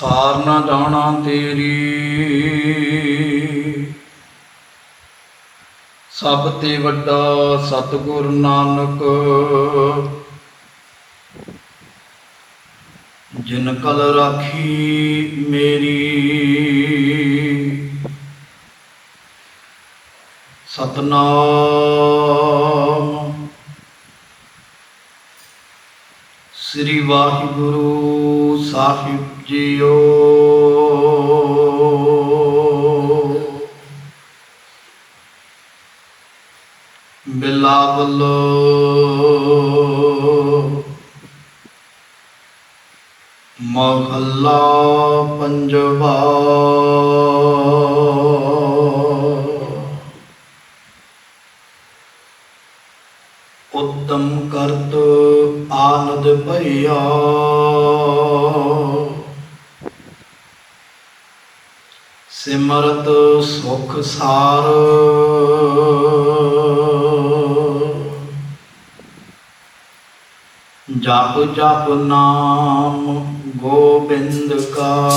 ਸਾਰ ਨਾ ਜਾਣਾ ਤੇਰੀ। ਸਭ ਤੇ ਵੱਡਾ ਸਤਿਗੁਰ ਨਾਨਕ, ਜਿਨ ਕਲ ਰਾਖੀ ਮੇਰੀ। ਸਤਨਾਮ ਸ੍ਰੀ ਵਾਹਿਗੁਰੂ ਸਾਹਿਬ। ਜੀਓ ਬਿਲਾਵਲ ਮਹੱਲਾ ਪੰਜਵਾ। ਉੱਤਮ ਕਰਤ ਆਨੰਦ ਭਈਆ ਸਿਮਰਤ ਸੁਖ ਸਾਰ। ਜਪ ਜਪ ਨਾਮ ਗੋਬਿੰਦ ਕਾ।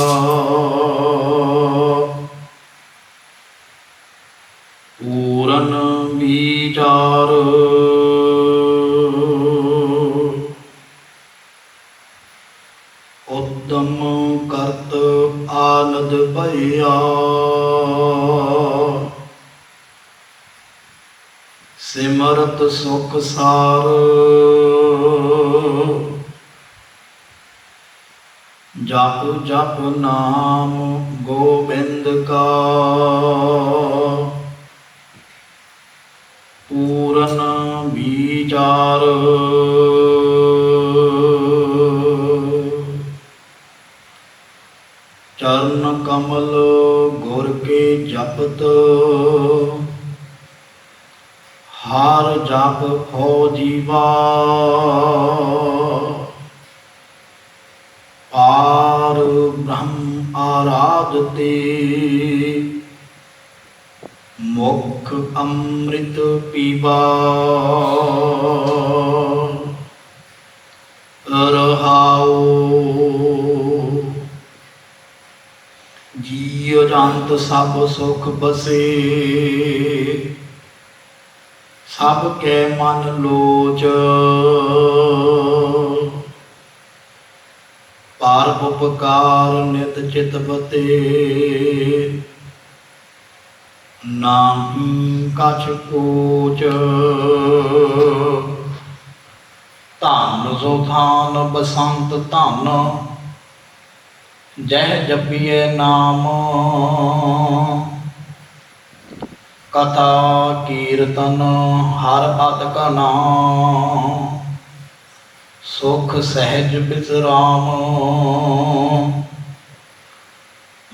ਪੂਰਨ ਵਿਚਾਰ ਉਦਮ ਕਰਤ ਆਨੰਦ ਭਈਆ ਸਿਮਰਤ ਸੁਖ ਸਾਰ। ਜਪ ਜਪ ਨਾਮ ਗੋਬਿੰਦ ਕਾ। ਪੂਰਨ ਵਿਚਾਰ ਕਮਲ ਗੁਰ ਕੇ ਜਪਤ। ਹਰ ਜਪ ਹੋ ਜੀਵਾ। ਪਾਰ ਬ੍ਰਹਮ ਆਰਾਧਤੇ। ਮੁਖ ਅੰਮ੍ਰਿਤ ਪੀਵਾ। ਰਹਾਉ ਜੀਉ ਜੰਤ ਸਭ ਸੁਖ ਬਸੇ। ਸਭ ਕੈ ਮਨ ਲੋਚ। ਪਾਰ ਉਪਕਾਰ ਨਿਤ ਚਿਤ ਬਤੇ। ਨਾਮ ਕਛ ਕੋਚ। ਧੰਨ ਸੋ ਥਾਨ ਬਸੰਤ ਧੰਨ। ਜਹ ਜਪੀਏ ਨਾਮ। ਕਥਾ ਕੀਰਤਨ ਹਰ ਪਦ ਕਾ ਨਾਮ। ਸੁਖ ਸਹਿਜ ਬਿਸਰਾਮ।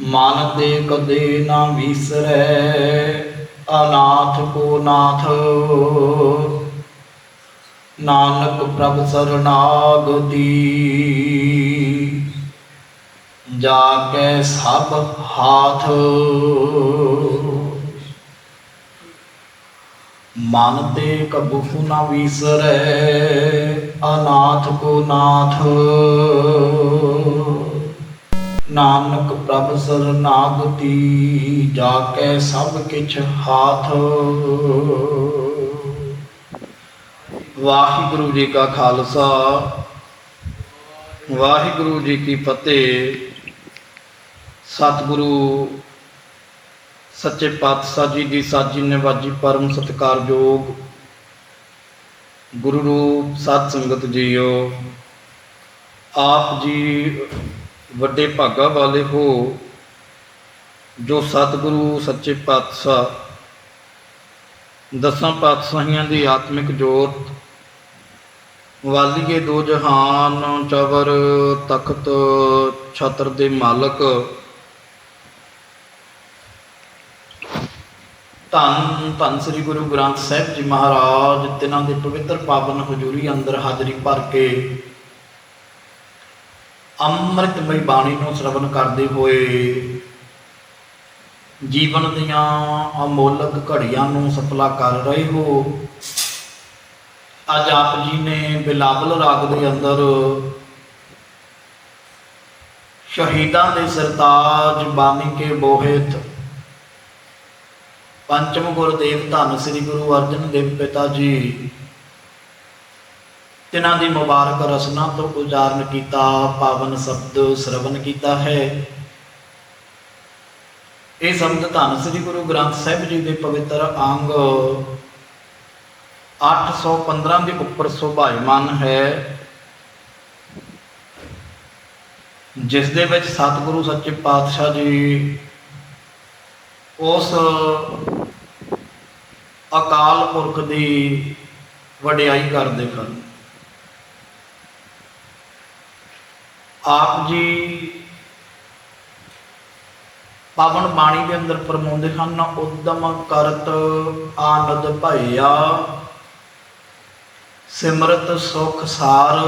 ਮਨ ਦੇ ਕਦੇ ਨਾ ਵਿਸਰੈ, ਅਨਾਥ ਕੋ ਨਾਥ। ਨਾਨਕ ਪ੍ਰਭ ਸਰਨਾਗਤੀ। ਜਾ ਕੇ ਸਭ ਹਾਥ। ਮਨ ਤੇ ਕਬੂ ਨਾ ਵਿਸਰੈ, ਅਨਾਥ ਕੋ ਨਾਥ। ਨਾਨਕ ਪ੍ਰਭ ਸਰਨਾਗਤੀ ਜਾ ਕੇ ਸਭ ਕਿਛ ਹਾਥ। ਵਾਹਿਗੁਰੂ ਜੀ ਕਾ ਖਾਲਸਾ, ਵਾਹਿਗੁਰੂ ਜੀ ਕੀ ਫਤਿਹ। ਸਤਿਗੁਰੂ, ਸੱਚੇ ਪਾਤਸ਼ਾਹ ਜੀ ਦੀ ਸਾਜੀ ਨਿਵਾਜੀ ਪਰਮ ਸਤਿਕਾਰਯੋਗ ਗੁਰੂ ਰੂਪ ਸਤ ਸੰਗਤ ਜੀਓ। ਆਪ ਜੀ ਵੱਡੇ ਭਾਗਾ ਵਾਲੇ ਹੋ, ਜੋ ਸਤਿਗੁਰੂ, ਸੱਚੇ ਪਾਤਸ਼ਾਹ, ਦਸਾਂ ਪਾਤਸ਼ਾਹੀਆਂ ਦੀ ਆਤਮਿਕ ਜੋਤ, ਵਾਲੀਏ ਦੋ ਜਹਾਨ ਚਵਰ ਤਖਤ ਛਤਰ ਦੇ ਮਾਲਕ ਧੰਨ ਧੰਨ ਸ੍ਰੀ ਗੁਰੂ ਗ੍ਰੰਥ ਸਾਹਿਬ ਜੀ ਮਹਾਰਾਜ, ਤਿਨਾਂ ਦੇ ਪਵਿੱਤਰ ਪਾਵਨ ਹਜ਼ੂਰੀ ਅੰਦਰ ਹਾਜ਼ਰੀ ਭਰ ਕੇ ਅੰਮ੍ਰਿਤਮਈ ਬਾਣੀ ਨੂੰ ਸ਼ਰਵਨ ਕਰਦੇ ਹੋਏ ਜੀਵਨ ਦੀਆਂ ਅਮੋਲਕ ਘੜੀਆਂ ਨੂੰ ਸਫਲਾ ਕਰ ਰਹੇ ਹੋ। ਅੱਜ ਆਪ ਜੀ ਨੇ ਬਿਲਾਵਲ ਰਾਗ ਦੇ ਅੰਦਰ ਸ਼ਹੀਦਾਂ ਦੇ ਸਰਤਾਜ ਬਾਣੀ ਕੇ ਬੋਹਿਤ ਪੰਚਮ ਗੁਰਦੇਵ ਧੰਨ ਸ੍ਰੀ ਗੁਰੂ ਅਰਜਨ ਦੇਵ ਪਿਤਾ ਜੀ। ਤਿਨਾਂ ਦੀ ਮੁਬਾਰਕ ਰਸਨਾ ਤੋਂ ਉਚਾਰਨ ਕੀਤਾ, ਪਾਵਨ ਸ਼ਬਦ ਸ਼ਰਵਨ ਕੀਤਾ ਹੈ। ਇਹ ਸ਼ਬਦ ਧੰਨ ਸ੍ਰੀ ਗੁਰੂ ਗ੍ਰੰਥ ਸਾਹਿਬ ਜੀ ਦੇ ਪਵਿੱਤਰ ਅੰਗ 815 ਦੇ ਉੱਪਰ ਸੁਭਾਇਮਾਨ ਹੈ। ਜਿਸ ਦੇ ਵਿੱਚ ਸਤਿਗੁਰੂ ਸੱਚੇ ਪਾਤਸ਼ਾਹ ਜੀ ਉਸ ਅਕਾਲ ਪੁਰਖ ਦੀ ਵਡਿਆਈ ਕਰਦੇ ਹਨ ਆਪ ਜੀ ਪਾਵਨ ਬਾਣੀ ਦੇ ਅੰਦਰ ਫਰਮਾਉਂਦੇ ਹਨ ਉਦਮ ਕਰਤ ਆਨੰਦ ਭਈਆ ਸਿਮਰਤ ਸੁਖ ਸਾਰ,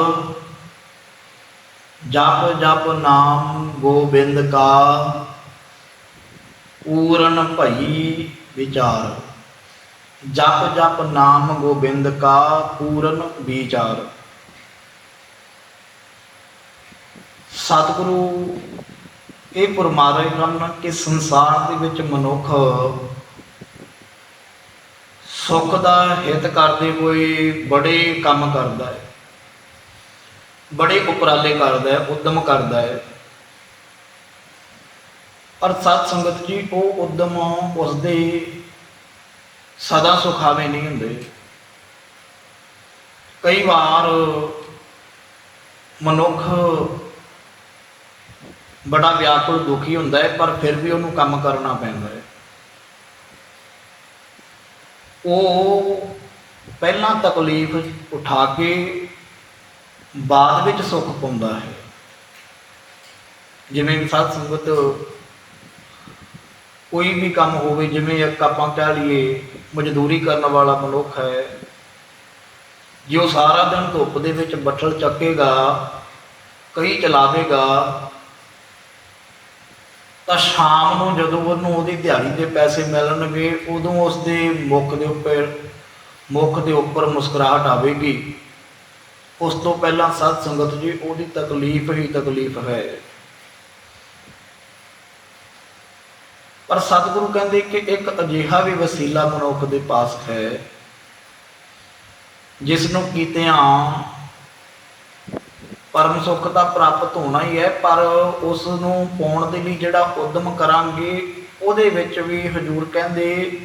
ਜਪ ਜਪ ਨਾਮ ਗੋਬਿੰਦ ਕਾ ਪੂਰਨ ਭਈ ਵਿਚਾਰ। ਜਪ ਜਪ ਨਾਮ ਗੋਬਿੰਦ ਕਾ ਪੂਰਨ ਵਿਚਾਰ। ਸਤਿਗੁਰੂ, ਇਹ ਫਰਮਾ ਹਨ ਕਿ ਸੰਸਾਰ ਦੇ ਵਿੱਚ ਮਨੁੱਖ ਸੁੱਖ ਦਾ ਹਿੱਤ ਕਰਦੇ ਹੋਏ ਬੜੇ ਕੰਮ ਕਰਦਾ ਹੈ। ਬੜੇ ਉਪਰਾਲੇ ਕਰਦਾ ਹੈ, ਉਦਮ ਕਰਦਾ ਹੈ। ਪਰ ਸਤ ਸੰਗਤ ਜੀ, ਉਹ ਉਦਮ ਉਸਦੇ ਸਦਾ ਸੁਖਾਵੇਂ ਨਹੀਂ ਹੁੰਦੇ। ਕਈ ਵਾਰ ਮਨੁੱਖ ਬੜਾ ਵਿਆਕੁਲ ਦੁਖੀ ਹੁੰਦਾ ਹੈ, ਪਰ ਫਿਰ ਵੀ ਉਹਨੂੰ ਕੰਮ ਕਰਨਾ ਪੈਂਦਾ ਹੈ। ਉਹ ਪਹਿਲਾਂ ਤਕਲੀਫ ਉਠਾ ਕੇ ਬਾਅਦ ਵਿੱਚ ਸੁੱਖ ਪਾਉਂਦਾ ਹੈ। ਜਿਵੇਂ ਸਾਧ ਸੰਗਤ ਕੋਈ ਵੀ ਕੰਮ ਹੋਵੇ, ਜਿਵੇਂ ਇੱਕ ਆਪਾਂ ਕਹਿ ਲਈਏ ਮਜ਼ਦੂਰੀ ਕਰਨ ਵਾਲਾ ਮਨੁੱਖ ਹੈ, ਜੇ ਉਹ ਸਾਰਾ ਦਿਨ ਧੁੱਪ ਦੇ ਵਿੱਚ ਬੱਠਲ ਚੱਕੇਗਾ ਕਈ ਚਲਾਵੇਗਾ, ਤਾਂ ਸ਼ਾਮ ਨੂੰ ਜਦੋਂ ਉਹਨੂੰ ਉਹਦੀ ਦਿਹਾੜੀ ਦੇ ਪੈਸੇ ਮਿਲਣਗੇ, ਉਦੋਂ ਉਸ ਦੇ ਮੁੱਖ ਦੇ ਉੱਪਰ, ਮੁੱਖ ਦੇ ਉੱਪਰ ਮੁਸਕਰਾਹਟ ਆਵੇਗੀ। ਉਸ ਤੋਂ ਪਹਿਲਾਂ ਸਤ ਸੰਗਤ ਜੀ, ਉਹਦੀ ਤਕਲੀਫ ਹੀ ਤਕਲੀਫ ਹੈ। ਪਰ ਸਤਿਗੁਰੂ ਕਹਿੰਦੇ ਕਿ ਇੱਕ ਅਜਿਹਾ ਵੀ ਵਸੀਲਾ ਮਨੁੱਖ ਦੇ ਪਾਸ ਹੈ ਜਿਸ ਨੂੰ ਕੀਤਿਆਂ ਪਰਮ ਸੁੱਖ ਤਾਂ ਪ੍ਰਾਪਤ ਹੋਣਾ ਹੀ ਹੈ, ਪਰ ਉਸ ਨੂੰ ਪਾਉਣ ਦੇ ਲਈ ਜਿਹੜਾ ਉਦਮ ਕਰਾਂਗੇ, ਉਹਦੇ ਵਿੱਚ ਵੀ ਹਜੂਰ ਕਹਿੰਦੇ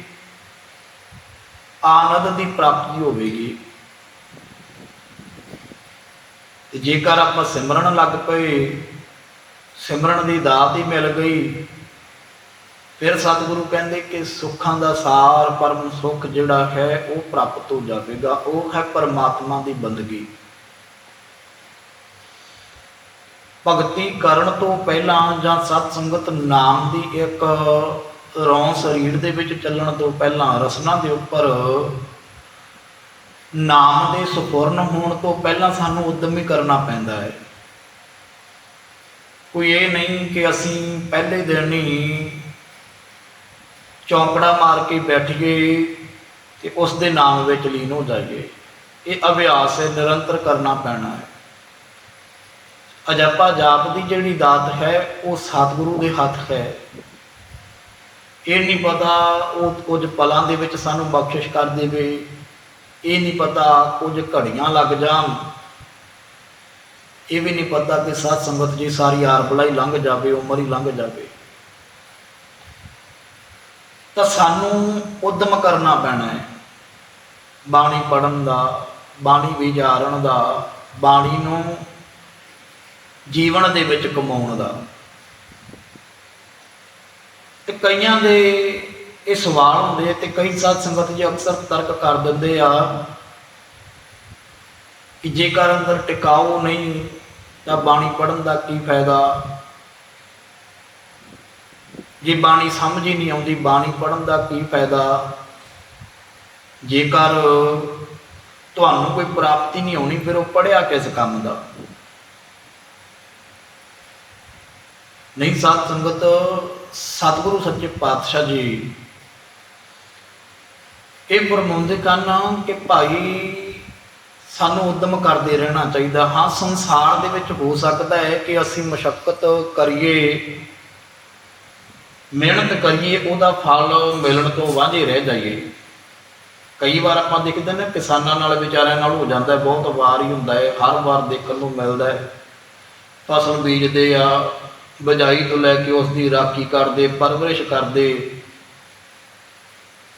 ਆਨੰਦ ਦੀ ਪ੍ਰਾਪਤੀ ਹੋਵੇਗੀ। ਤੇ ਜੇਕਰ ਆਪਾਂ ਸਿਮਰਨ ਲੱਗ ਪਏ, ਸਿਮਰਨ ਦੀ ਦਾਤ ਹੀ ਮਿਲ ਗਈ ਫਿਰ ਸਤਿਗੁਰੂ ਕਹਿੰਦੇ ਕਿ ਸੁੱਖਾਂ ਦਾ ਸਾਰ ਪਰਮ ਸੁੱਖ ਜਿਹੜਾ ਹੈ ਉਹ ਪ੍ਰਾਪਤ ਹੋ ਜਾਵੇਗਾ, ਉਹ ਹੈ ਪਰਮਾਤਮਾ ਦੀ ਬੰਦਗੀ। ਭਗਤੀ ਕਰਨ ਤੋਂ ਪਹਿਲਾਂ ਜਾਂ ਸਤ ਸੰਗਤ ਨਾਮ ਦੀ ਇੱਕ ਰੌਂ ਸਰੀਰ ਦੇ ਵਿੱਚ ਚੱਲਣ ਤੋਂ ਪਹਿਲਾਂ, ਰਸਨਾ ਦੇ ਉੱਪਰ ਨਾਮ ਦੇ ਸੁਪੁਰਨ ਹੋਣ ਤੋਂ ਪਹਿਲਾਂ ਸਾਨੂੰ ਉਦਮ ਹੀ ਕਰਨਾ ਪੈਂਦਾ ਹੈ। ਕੋਈ ਇਹ ਨਹੀਂ ਕਿ ਅਸੀਂ ਪਹਿਲੇ ਦਿਨ ਹੀ ਚੌਂਕੜਾ ਮਾਰ ਕੇ ਬੈਠੀਏ ਤੇ ਉਸ ਦੇ ਨਾਮ ਵਿੱਚ ਲੀਨ ਹੋ ਜਾਈਏ। ਇਹ ਅਭਿਆਸ ਹੈ, ਨਿਰੰਤਰ ਕਰਨਾ ਪੈਣਾ ਹੈ। ਅਜਪਾ ਜਾਪ ਦੀ ਜਿਹੜੀ ਦਾਤ ਹੈ, ਉਹ ਸਤਿਗੁਰੂ ਦੇ ਹੱਥ ਹੈ। ਇਹ ਨਹੀਂ ਪਤਾ ਉਹ ਕੁਝ ਪਲਾਂ ਦੇ ਵਿੱਚ ਸਾਨੂੰ ਬਖਸ਼ਿਸ਼ ਕਰ ਦੇਵੇ। ਇਹ ਨਹੀਂ ਪਤਾ ਕੁਝ ਘੜੀਆਂ ਲੱਗ ਜਾਣ। ਇਹ ਵੀ ਨਹੀਂ ਪਤਾ ਕਿ ਸਾਧ ਸੰਗਤ ਜੀ ਸਾਰੀ ਆਰਬਲਾ ਹੀ ਲੰਘ ਜਾਵੇ, ਉਮਰ ਹੀ ਲੰਘ ਜਾਵੇ। ਤਾਂ ਸਾਨੂੰ ਉਦਮ ਕਰਨਾ ਪੈਣਾ ਹੈ। ਬਾਣੀ ਪੜਨ ਦਾ, ਬਾਣੀ ਵਿਚਾਰਨ ਦਾ, ਬਾਣੀ ਨੂੰ ਜੀਵਨ ਦੇ ਵਿੱਚ ਕਮਾਉਣ ਦਾ। ਤੇ ਕਈਆਂ ਦੇ ਇਹ ਸਵਾਲ ਹੁੰਦੇ ਆ ਤੇ ਕਈ ਸਾਧ ਸੰਗਤ ਜੀ ਅਕਸਰ ਤਰਕ ਕਰ ਦਿੰਦੇ ਆ ਕਿ ਜੇਕਰ ਅੰਦਰ ਟਿਕਾਓ ਨਹੀਂ, ਤਾਂ ਬਾਣੀ ਪੜਨ ਦਾ ਕੀ ਫਾਇਦਾ? ਜੇ ਬਾਣੀ ਸਮਝ ਹੀ ਨਹੀਂ ਆਉਂਦੀ, ਬਾਣੀ ਪੜਨ ਦਾ ਕੀ ਫਾਇਦਾ? ਜੇਕਰ ਤੁਹਾਨੂੰ ਕੋਈ ਪ੍ਰਾਪਤੀ ਨਹੀਂ ਹੋਣੀ ਫਿਰ ਉਹ ਪੜਿਆ ਕਿਸ ਕੰਮ ਦਾ? ਨਹੀਂ ਸਾਧ ਸੰਗਤ, ਸਤਿਗੁਰੂ ਸੱਚੇ ਪਾਤਸ਼ਾਹ ਜੀ, ਇਹ ਫਰਮਾਉਂਦੇ ਕਨ ਕਿ ਭਾਈ ਸਾਨੂੰ ਉਦਮ ਕਰਦੇ ਰਹਿਣਾ ਚਾਹੀਦਾ। ਹਾਂ, ਸੰਸਾਰ ਦੇ ਵਿੱਚ ਹੋ ਸਕਦਾ ਹੈ ਕਿ ਅਸੀਂ ਮੁਸ਼ਕਲ ਕਰੀਏ। ਮਿਹਨਤ ਕਰੀਏ, ਉਹਦਾ ਫਲ ਮਿਲਣ ਤੋਂ ਵਾਂਝੇ ਰਹਿ ਜਾਈਏ। ਕਈ ਵਾਰ ਆਪਾਂ ਦੇਖਦੇ ਨੇ, ਕਿਸਾਨਾਂ ਨਾਲ, ਵਿਚਾਰਿਆਂ ਨਾਲ ਹੋ ਜਾਂਦਾ ਬਹੁਤ ਵਾਰ ਹੀ ਹੁੰਦਾ ਹੈ, ਹਰ ਵਾਰ ਦੇਖਣ ਨੂੰ ਮਿਲਦਾ ਹੈ। ਫਸਲ ਬੀਜਦੇ ਆ, ਬਜਾਈ ਤੋਂ ਲੈ ਕੇ ਉਸ ਦੀ ਰਾਖੀ ਕਰਦੇ, ਪਰਵਰਿਸ਼ ਕਰਦੇ।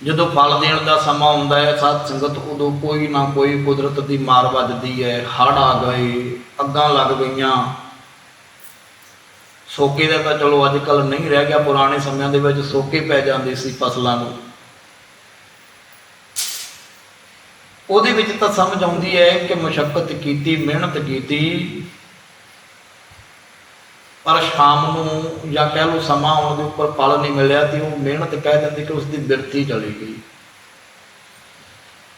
ਜਦੋਂ ਫਲ ਦੇਣ ਦਾ ਸਮਾਂ ਆਉਂਦਾ ਹੈ, ਸਾਧ ਸੰਗਤ ਉਦੋਂ ਕੋਈ ਨਾ ਕੋਈ ਕੁਦਰਤ ਦੀ ਮਾਰ ਵੱਜਦੀ ਹੈ, ਹੜ੍ਹ ਆ ਗਏ, ਅੱਗਾਂ ਲੱਗ ਗਈਆਂ। ਸੋਕੇ ਦਾ ਤਾਂ ਚਲੋ ਅੱਜ ਕੱਲ ਨਹੀਂ ਰਹਿ ਗਿਆ, ਪੁਰਾਣੇ ਸਮਿਆਂ ਦੇ ਵਿੱਚ ਸੋਕੇ ਪੈ ਜਾਂਦੇ ਸੀ ਫਸਲਾਂ ਨੂੰ। ਉਹਦੇ ਵਿੱਚ ਤਾਂ ਸਮਝ ਆਉਂਦੀ ਹੈ ਕਿ ਮੁਸ਼ਕਲ ਕੀਤੀ, ਮਿਹਨਤ ਕੀਤੀ, ਪਰ ਸ਼ਾਮ ਨੂੰ ਜਾਂ ਕਹਿ ਲਓ ਸਮਾਂ ਆਉਣ ਦੇ ਉੱਪਰ ਫਲ ਨਹੀਂ ਮਿਲਿਆ ਤੇ ਉਹ ਮਿਹਨਤ ਕਹਿ ਦਿੰਦੇ ਕਿ ਉਸ ਦੀ ਬਿਰਤੀ ਚਲੀ ਗਈ।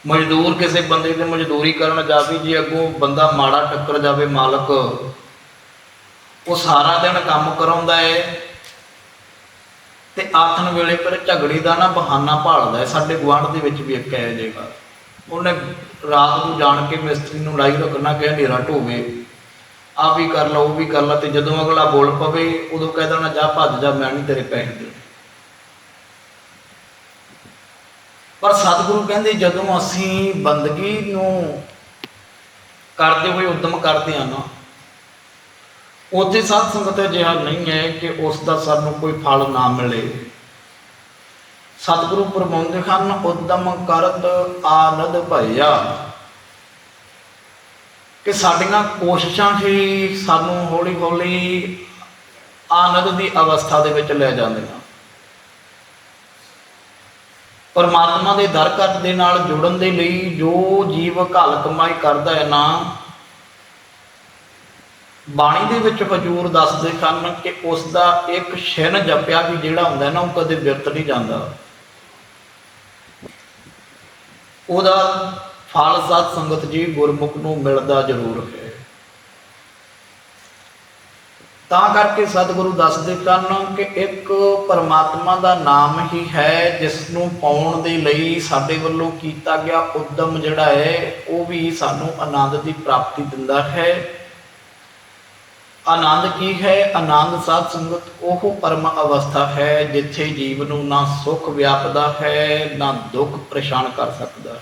ਮਜ਼ਦੂਰ ਕਿਸੇ ਬੰਦੇ ਦੀ ਮਜ਼ਦੂਰੀ ਕਰਨ ਜਾਵੇ ਜੇ ਅੱਗੋਂ ਬੰਦਾ ਮਾੜਾ ਟੱਕਰ ਜਾਵੇ, ਮਾਲਕ ਉਹ ਸਾਰਾ ਦਿਨ ਕੰਮ ਕਰਾਉਂਦਾ ਹੈ ਤੇ ਆਥਣ ਵੇਲੇ ਫਿਰ ਝਗੜੀ ਦਾ ਨਾ ਬਹਾਨਾ ਭਾਲਦਾ ਹੈ ਸਾਡੇ ਗੁਆਂਢ ਦੇ ਵਿੱਚ ਵੀ ਇੱਕ ਹੈ ਜੇਗਾ ਉਹਨੇ ਰਾਤ ਨੂੰ ਜਾਣ ਕੇ ਮਿਸਤਰੀ ਨੂੰ ਲਾਈ ਰੱਖਣਾ ਕਿ ਹਨੇਰਾ ਢੋਵੇ। ਆ ਵੀ ਕਰ ਲਓ ਉਹ ਵੀ ਕਰ ਲਾ ਤੇ ਜਦੋਂ ਅਗਲਾ ਬੋਲ ਪਵੇ, ਉਦੋਂ ਕਹਿ ਦੇਣਾ, ਜਾ ਭੱਜ ਜਾ, ਮੈਂ ਨਹੀਂ ਤੇਰੇ ਪੈਸੇ ਦੇਣੇ। ਪਰ ਸਤਿਗੁਰੂ ਕਹਿੰਦੇ, ਜਦੋਂ ਅਸੀਂ ਬੰਦਗੀ ਨੂੰ ਕਰਦੇ ਹੋਏ ਉਦਮ ਕਰਦੇ ਆ ਨਾ ਉੱਥੇ ਸਾਧ ਸੰਗਤ ਅਜਿਹਾ ਨਹੀਂ ਹੈ ਕਿ ਉਸ ਦਾ ਸਾਨੂੰ ਕੋਈ ਫਲ ਨਾ ਮਿਲੇ। ਸਤਿਗੁਰੂ ਪ੍ਰਮੋਦ ਹਨ, ਉਦਮ ਕਰਤ ਆਨੰਦ ਭਇਆ। ਕਿ ਸਾਡੀਆਂ ਕੋਸ਼ਿਸ਼ਾਂ ਹੀ ਸਾਨੂੰ ਹੌਲੀ ਹੌਲੀ ਆਨੰਦ ਦੀ ਅਵਸਥਾ ਦੇ ਵਿੱਚ ਲੈ ਜਾਂਦੀਆਂ। ਪਰਮਾਤਮਾ ਦੇ ਦਰ ਘਟ ਦੇ ਨਾਲ ਜੁੜਨ ਦੇ ਲਈ ਜੋ ਜੀਵ ਘਲ ਕਮਾਈ ਕਰਦਾ ਹੈ ਨਾ ਬਾਣੀ ਦੇ ਵਿੱਚ ਹਜੂਰ ਦੱਸਦੇ ਹਨ ਕਿ ਉਸ ਦਾ ਇੱਕ ਛਿਨ ਜਪਿਆ ਵੀ ਜਿਹੜਾ ਹੁੰਦਾ ਹੈ ਨਾ, ਉਹ ਕਦੇ ਵਿਰਤ ਨਹੀਂ ਜਾਂਦਾ। ਉਹਦਾ ਫਲ ਸਤ ਸੰਗਤ ਜੀ ਗੁਰਮੁਖ ਨੂੰ ਮਿਲਦਾ ਜ਼ਰੂਰ ਹੈ। ਤਾਂ ਕਰਕੇ ਸਤਿਗੁਰੂ ਦੱਸਦੇ ਹਨ ਕਿ ਇੱਕ ਪਰਮਾਤਮਾ ਦਾ ਨਾਮ ਹੀ ਹੈ, ਜਿਸ ਨੂੰ ਪਾਉਣ ਦੇ ਲਈ ਸਾਡੇ ਵੱਲੋਂ ਕੀਤਾ ਗਿਆ ਉਦਮ ਜਿਹੜਾ ਹੈ, ਉਹ ਵੀ ਸਾਨੂੰ ਆਨੰਦ ਦੀ ਪ੍ਰਾਪਤੀ ਦਿੰਦਾ ਹੈ। ਆਨੰਦ ਕੀ ਹੈ? ਆਨੰਦ ਸਾਧ ਸੰਗਤ ਉਹ ਪਰਮ ਅਵਸਥਾ ਹੈ ਜਿੱਥੇ ਜੀਵ ਨੂੰ ਨਾ ਸੁੱਖ ਵਿਆਪਦਾ ਹੈ, ਨਾ ਦੁੱਖ ਪਰੇਸ਼ਾਨ ਕਰ ਸਕਦਾ ਹੈ।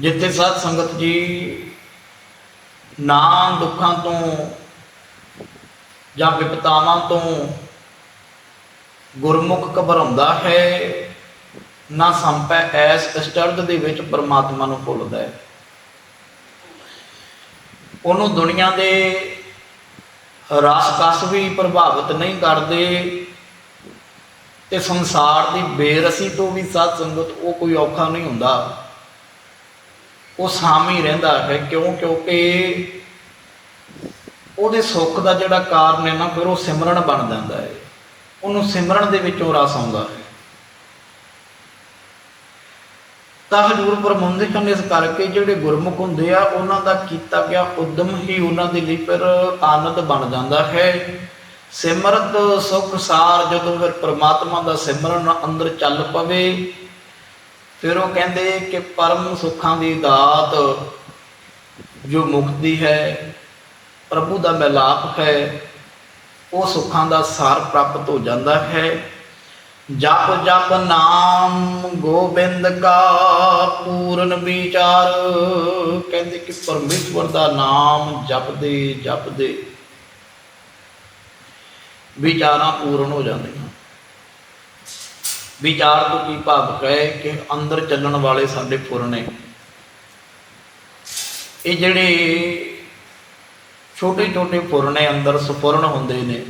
ਜਿੱਥੇ ਸਾਧ ਸੰਗਤ ਜੀ ਨਾ ਦੁੱਖਾਂ ਤੋਂ ਜਾਂ ਵਿਪਤਾਵਾਂ ਤੋਂ ਗੁਰਮੁਖ ਘਬਰਾਉਂਦਾ ਹੈ, ਨਾ ਸੰਪੈ ਐਸ ਸਟਰਦ ਦੇ ਵਿੱਚ ਪਰਮਾਤਮਾ ਨੂੰ ਭੁੱਲਦਾ ਹੈ। ਉਹਨੂੰ ਦੁਨੀਆ ਦੇ ਰਸ ਕਸ ਵੀ ਪ੍ਰਭਾਵਿਤ ਨਹੀਂ ਕਰਦੇ ਤੇ ਸੰਸਾਰ ਦੀ ਬੇਰਸੀ ਤੋਂ ਵੀ ਸਾਧ ਸੰਗਤ ਉਹ ਕੋਈ ਔਖਾ ਨਹੀਂ ਹੁੰਦਾ। ਉਹ ਸਾਮੀ ਰਹਿੰਦਾ ਹੈ ਕਿਉਂ? ਕਿਉਂਕਿ ਉਹਦੇ ਸੁੱਖ ਦਾ ਜਿਹੜਾ ਕਾਰਨ ਹੈ ਨਾ, ਫਿਰ ਉਹ ਸਿਮਰਨ ਬਣ ਜਾਂਦਾ ਹੈ। ਉਹਨੂੰ ਸਿਮਰਨ ਦੇ ਵਿੱਚੋਂ ਰਸ ਆਉਂਦਾ ਹੈ। ਤਾਂ ਹਜੂਰ ਪਰਮੰਦੇ ਹਨ ਇਸ ਕਰਕੇ ਜਿਹੜੇ ਗੁਰਮੁਖ ਹੁੰਦੇ ਆ, ਉਹਨਾਂ ਦਾ ਕੀਤਾ ਗਿਆ ਉਦਮ ਹੀ ਉਹਨਾਂ ਦੇ ਲਈ ਫਿਰ ਆਨੰਦ ਬਣ ਜਾਂਦਾ ਹੈ। ਸਿਮਰਤ ਸੁਖ ਸਾਰ ਜਦੋਂ ਫਿਰ ਪ੍ਰਮਾਤਮਾ ਦਾ ਸਿਮਰਨ ਅੰਦਰ ਚੱਲ ਪਵੇ, ਫਿਰ ਉਹ ਕਹਿੰਦੇ ਕਿ ਪਰਮ ਸੁੱਖਾਂ ਦੀ ਦਾਤ ਜੋ ਮੁਕਤੀ ਹੈ, ਪ੍ਰਭੂ ਦਾ ਮਿਲਾਪ ਹੈ, ਉਹ ਸੁੱਖਾਂ ਦਾ ਸਾਰ ਪ੍ਰਾਪਤ ਹੋ ਜਾਂਦਾ ਹੈ। ਜਪ ਜਪ ਨਾਮ ਗੋਬਿੰਦ ਕਾ ਪੂਰਨ ਵਿਚਾਰ। ਕਹਿੰਦੇ ਕਿ ਪਰਮੇਸ਼ਵਰ ਦਾ ਨਾਮ ਜਪਦੇ ਜਪਦੇ ਵਿਚਾਰਾਂ ਪੂਰਨ ਹੋ ਜਾਂਦੀਆਂ। ਵਿਚਾਰ ਤੋਂ ਕੀ ਭਾਵ ਹੈ ਕਿ ਅੰਦਰ ਚੱਲਣ ਵਾਲੇ ਸਾਡੇ ਫੁਰ ਇਹ ਜਿਹੜੇ ਛੋਟੇ ਛੋਟੇ ਫੁਰ ਅੰਦਰ ਸਪੁਰਨ ਹੁੰਦੇ ਨੇ।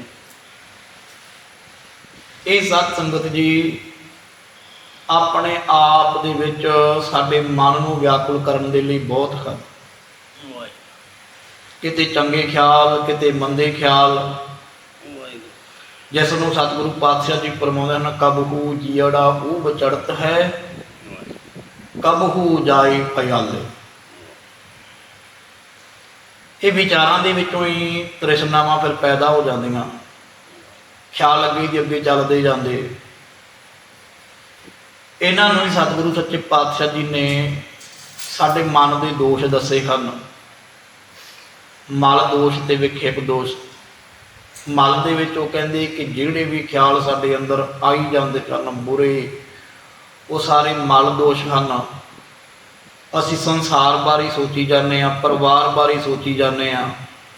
ਇਹ ਸਤ ਸੰਗਤ ਜੀ, ਆਪਣੇ ਆਪ ਦੇ ਵਿੱਚ ਸਾਡੇ ਮਨ ਨੂੰ ਵਿਆਕੁਲ ਕਰਨ ਦੇ ਲਈ ਬਹੁਤ ਹਨ ਕਿਤੇ ਚੰਗੇ ਖਿਆਲ, ਕਿਤੇ ਮੰਦੇ ਖਿਆਲ। ਜਿਸ ਨੂੰ ਸਤਿਗੁਰੂ ਪਾਤਸ਼ਾਹ ਜੀ ਫਰਮਾਉਂਦੇ ਹਨ ਕਬਹੂ ਜੀੜਾ ਉਹ ਵਿਚੜਤ ਹੈ। ਕਬਹੂ ਜਾਏ ਫਯਾਲੇ ਇਹ ਵਿਚਾਰਾਂ ਦੇ ਵਿੱਚੋਂ ਹੀ ਤ੍ਰਿਸ਼ਨਾਵਾਂ ਫਿਰ ਪੈਦਾ ਹੋ ਜਾਂਦੀਆਂ। ਖਿਆਲ ਅੱਗੇ ਦੀ ਅੱਗੇ ਚੱਲਦੇ ਜਾਂਦੇ। ਇਹਨਾਂ ਨੂੰ ਹੀ ਸਤਿਗੁਰੂ ਸੱਚੇ ਪਾਤਸ਼ਾਹ ਜੀ ਨੇ ਸਾਡੇ ਮਨ ਦੇ ਦੋਸ਼ ਦੱਸੇ ਹਨ। ਮਲ ਦੋਸ਼ ਤੇ ਵਿਖੇਪ ਦੋਸ਼। ਮਲ ਦੇ ਵਿੱਚ ਉਹ ਕਹਿੰਦੇ ਕਿ ਜਿਹੜੇ ਵੀ ਖਿਆਲ ਸਾਡੇ ਅੰਦਰ ਆਈ ਜਾਂਦੇ ਹਨ ਬੁਰੇ ਉਹ ਸਾਰੇ ਮਲ ਦੋਸ਼ ਹਨ। ਅਸੀਂ ਸੰਸਾਰ ਬਾਰੇ ਸੋਚੀ ਜਾਂਦੇ ਆ ਪਰਿਵਾਰ ਬਾਰੇ ਸੋਚੀ ਜਾਂਦੇ ਆ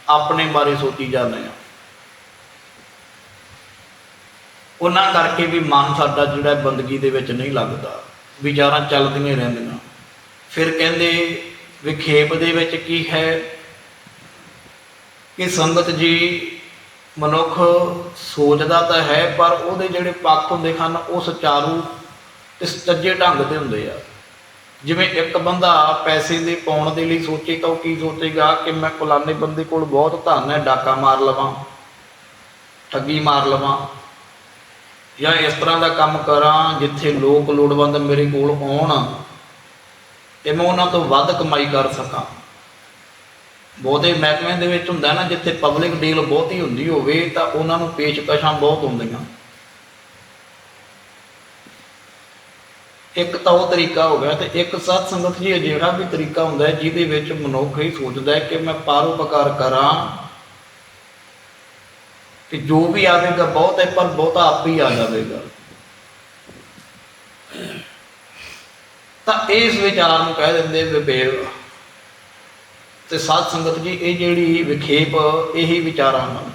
ਆਪਣੇ ਬਾਰੇ ਸੋਚੀ ਜਾਂਦੇ ਆ ਉਹਨਾਂ ਕਰਕੇ ਵੀ ਮਨ ਸਾਡਾ ਜਿਹੜਾ ਬੰਦਗੀ ਦੇ ਵਿੱਚ ਨਹੀਂ ਲੱਗਦਾ ਵਿਚਾਰਾਂ ਚੱਲਦੀਆਂ ਰਹਿੰਦੀਆਂ। ਫਿਰ ਕਹਿੰਦੇ ਵਿਖੇਪ ਦੇ ਵਿੱਚ ਕੀ ਹੈ? ਕਿ ਸੰਗਤ ਜੀ ਮਨੁੱਖ ਸੋਚਦਾ ਤਾਂ ਹੈ, ਪਰ ਉਹਦੇ ਜਿਹੜੇ ਪੱਖ ਹੁੰਦੇ ਹਨ, ਉਹ ਸੁਚਾਰੂ ਤੇ ਸੱਜੇ ਢੰਗ ਦੇ ਹੁੰਦੇ ਆ। ਜਿਵੇਂ ਇੱਕ ਬੰਦਾ ਪੈਸੇ ਦੇ ਪਾਉਣ ਦੇ ਲਈ ਸੋਚੇ ਤਾਂ ਉਹ ਕੀ ਸੋਚੇਗਾ ਕਿ ਮੈਂ ਫਲਾਣੇ ਬੰਦੇ ਕੋਲ ਬਹੁਤ ਧਨ ਹੈ, ਡਾਕਾ ਮਾਰ ਲਵਾਂ, ਠੱਗੀ ਮਾਰ ਲਵਾਂ। ਜਾਂ ਇਸ ਤਰ੍ਹਾਂ ਦਾ ਕੰਮ ਕਰਾਂ ਜਿੱਥੇ ਲੋਕ ਲੋੜਵੰਦ ਮੇਰੇ ਕੋਲ ਆਉਣ ਤੇ ਮੈਂ ਉਹਨਾਂ ਤੋਂ ਵੱਧ ਕਮਾਈ ਕਰ ਸਕਾਂ। ਬਹੁਤੇ ਮਹਿਕਮੇ ਦੇ ਵਿੱਚ ਹੁੰਦਾ ਨਾ, ਜਿੱਥੇ ਪਬਲਿਕ ਡੀਲ ਬਹੁਤੀ ਹੁੰਦੀ ਹੋਵੇ ਤਾਂ ਉਹਨਾਂ ਨੂੰ ਪੇਚਕਸ਼ਾਂ ਬਹੁਤ ਹੁੰਦੀਆਂ। ਇੱਕ ਤਾਂ ਉਹ ਤਰੀਕਾ ਹੋ ਗਿਆ ਤੇ ਇੱਕ ਸਤ ਸੰਗਤ ਜੀ ਅਜਿਹਾ ਵੀ ਤਰੀਕਾ ਹੁੰਦਾ ਹੈ ਜਿਹਦੇ ਵਿੱਚ ਮਨੁੱਖ ਹੀ ਸੋਚਦਾ ਹੈ ਕਿ ਮੈਂ ਪਰਉਪਕਾਰ ਕਰਾਂ ਕਿ ਜੋ ਵੀ ਆਵੇਗਾ, ਬਹੁਤ ਹੈ, ਪਰ ਬਹੁਤਾ ਆਪ ਹੀ ਆ ਜਾਵੇਗਾ। ਤਾਂ ਇਸ ਵਿਚਾਰ ਨੂੰ ਕਹਿ ਦਿੰਦੇ ਵਿਵੇਕ ਤੇ ਸਾਧ ਸੰਗਤ ਜੀ, ਇਹ ਜਿਹੜੀ ਵਿਖੇਪ, ਇਹੀ ਵਿਚਾਰਾਂ ਹਨ।